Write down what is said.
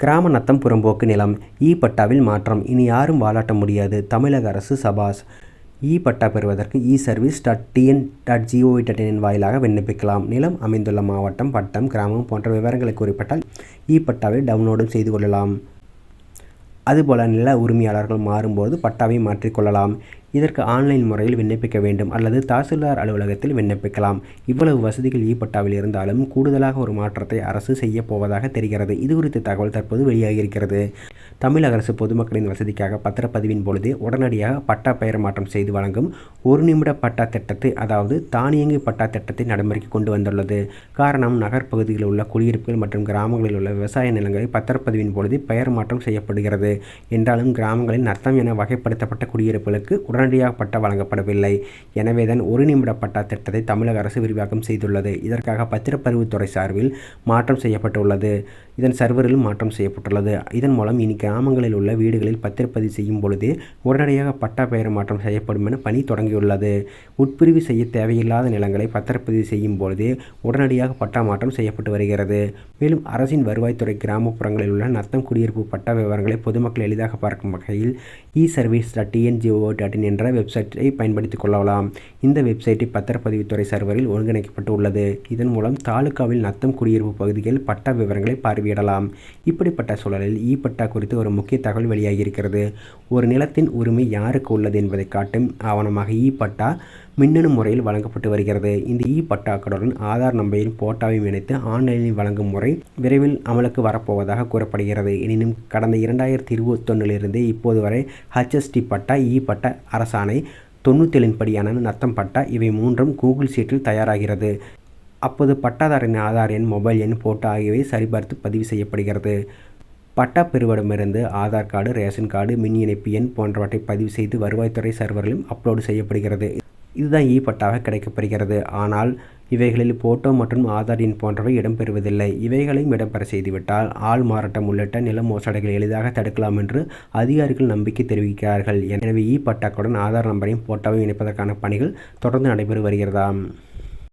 கிராம நத்தம் புறம்போக்கு நிலம் இ பட்டாவில் மாற்றம். இனி யாரும் வாலாட்ட முடியாது. தமிழக அரசு சபாஸ். இ பட்டா பெறுவதற்கு E service dot TN dot GOV dot in வாயிலாக விண்ணப்பிக்கலாம். நிலம் அமைந்துள்ள மாவட்டம் பட்டம் கிராமம் போன்ற விவரங்களை குறிப்பிட்டால் இ பட்டாவை டவுன்லோடும் செய்து கொள்ளலாம். அதுபோல நில உரிமையாளர்கள் மாறும்போது பட்டாவை மாற்றிக்கொள்ளலாம் இதற்கு ஆன்லைன் முறையில் விண்ணப்பிக்க வேண்டும் அல்லது தாசில்தார் அலுவலகத்தில் விண்ணப்பிக்கலாம். இவ்வளவு வசதிகள் ஈப்பட்டாவில் பட்டாவில் இருந்தாலும் கூடுதலாக ஒரு மாற்றத்தை அரசு செய்ய போவதாக தெரிகிறது. இது குறித்த தகவல் தற்போது வெளியாகியிருக்கிறது. தமிழக அரசு பொதுமக்களின் வசதிக்காக பத்திரப்பதிவின் பொழுது உடனடியாக பட்டா பெயர் மாற்றம் செய்து வழங்கும் ஒரு நிமிட பட்டா திட்டத்தை அதாவது தானியங்கி பட்டா திட்டத்தை நடைமுறைக்கு கொண்டு வந்துள்ளது. காரணம் நகர்ப்பகுதியில் உள்ள குடியிருப்புகள் மற்றும் கிராமங்களில் உள்ள விவசாய நிலங்களை பத்திரப்பதிவின் பொழுது பெயர் மாற்றம் செய்யப்படுகிறது. என்றாலும் கிராமங்களில் நர்த்தம் என வகைப்படுத்தப்பட்ட குடியிருப்புகளுக்கு உடனடியாக பட்டா வழங்கப்படவில்லை. எனவேதான் ஒரு நிமிட பட்டா திட்டத்தை தமிழக அரசு விரிவாக்கம் செய்துள்ளது. இதற்காக பத்திரப்பதிவுத்துறை சார்பில் மாற்றம் செய்யப்பட்டுள்ளது. இதன் சர்வரில் மாற்றம் செய்யப்பட்டுள்ளது. இதன் மூலம் இனி கிராமங்களில் உள்ள வீடுகளில் பத்திரப்பதிவு செய்யும் பொழுது உடனடியாக பட்டா பெயர் மாற்றம் செய்யப்படும் என பணி தொடங்கியுள்ளது. உட்பிரிவு செய்ய தேவையில்லாத நிலங்களை பத்திரப்பதிவு செய்யும் பொழுது உடனடியாக பட்டா மாற்றம் செய்யப்பட்டு வருகிறது. மேலும் அரசின் வருவாய்த்துறை கிராமப்புறங்களில் உள்ள நத்தம் குடியிருப்பு பட்டா விவரங்களை பொதுமக்கள் எளிதாக பார்க்கும் வகையில் E service dot TNGO dot in என்ற வெப்சைட்டை பயன்படுத்திக் கொள்ளலாம். இந்த வெப்சைட்டை பத்திரப்பதிவுத்துறை சர்வரில் ஒருங்கிணைக்கப்பட்டு உள்ளது இதன் மூலம் தாலுகாவில் நத்தம் குடியிருப்பு பகுதிகளில் பட்டா விவரங்களை பார்வையிடலாம். இப்படிப்பட்ட சூழலில் இ பட்டா குறித்து ஒரு முக்கிய தகவல் வெளியாகியிருக்கிறது ஒரு நிலத்தின் உரிமை யாருக்கு உள்ளது என்பதை காட்டும் ஆவணமாக இ பட்டா மின்னணு முறையில் வழங்கப்பட்டு வருகிறது. இந்த இ பட்டாக்களுடன் ஆதார் நம்பரையும் போட்டாவையும் இணைத்து ஆன்லைனில் வழங்கும் முறை விரைவில் அமலுக்கு வரப்போவதாக கூறப்படுகிறது. எனினும் கடந்த இரண்டாயிரத்தி இருபத்தொன்னிலிருந்து இப்போது வரை ஹச்எஸ்டி பட்டா இ பட்டா அரசாணை தொண்ணூத்தேழின்படியான நத்தம் பட்டா இவை மூன்றும் கூகுள் சீட்டில் தயாராகிறது. அப்போது பட்டாதாரின் ஆதார் எண் மொபைல் எண் போட்டோ ஆகியவை சரிபார்த்து பதிவு செய்யப்படுகிறது. பட்டா பெறுவடமிருந்து ஆதார் கார்டு ரேஷன் கார்டு மின் இணைப்பு எண் போன்றவற்றை பதிவு செய்து வருவாய்த்துறை சர்வரிலும் அப்லோடு செய்யப்படுகிறது. இதுதான் இ பட்டாவாக கிடைக்கப்பெறுகிறது ஆனால் இவைகளில் போட்டோ மற்றும் ஆதார் எண் போன்றவை இடம்பெறுவதில்லை. இவைகளையும் இடம்பெற செய்துவிட்டால் ஆள் மாறாட்டம் உள்ளிட்ட நில மோசடிகளை எளிதாக தடுக்கலாம் என்று அதிகாரிகள் நம்பிக்கை தெரிவிக்கிறார்கள். எனவே இ பட்டாக்களுடன் ஆதார் நம்பரையும் போட்டோவையும் இணைப்பதற்கான பணிகள் தொடர்ந்து நடைபெற்று வருகிறதாம்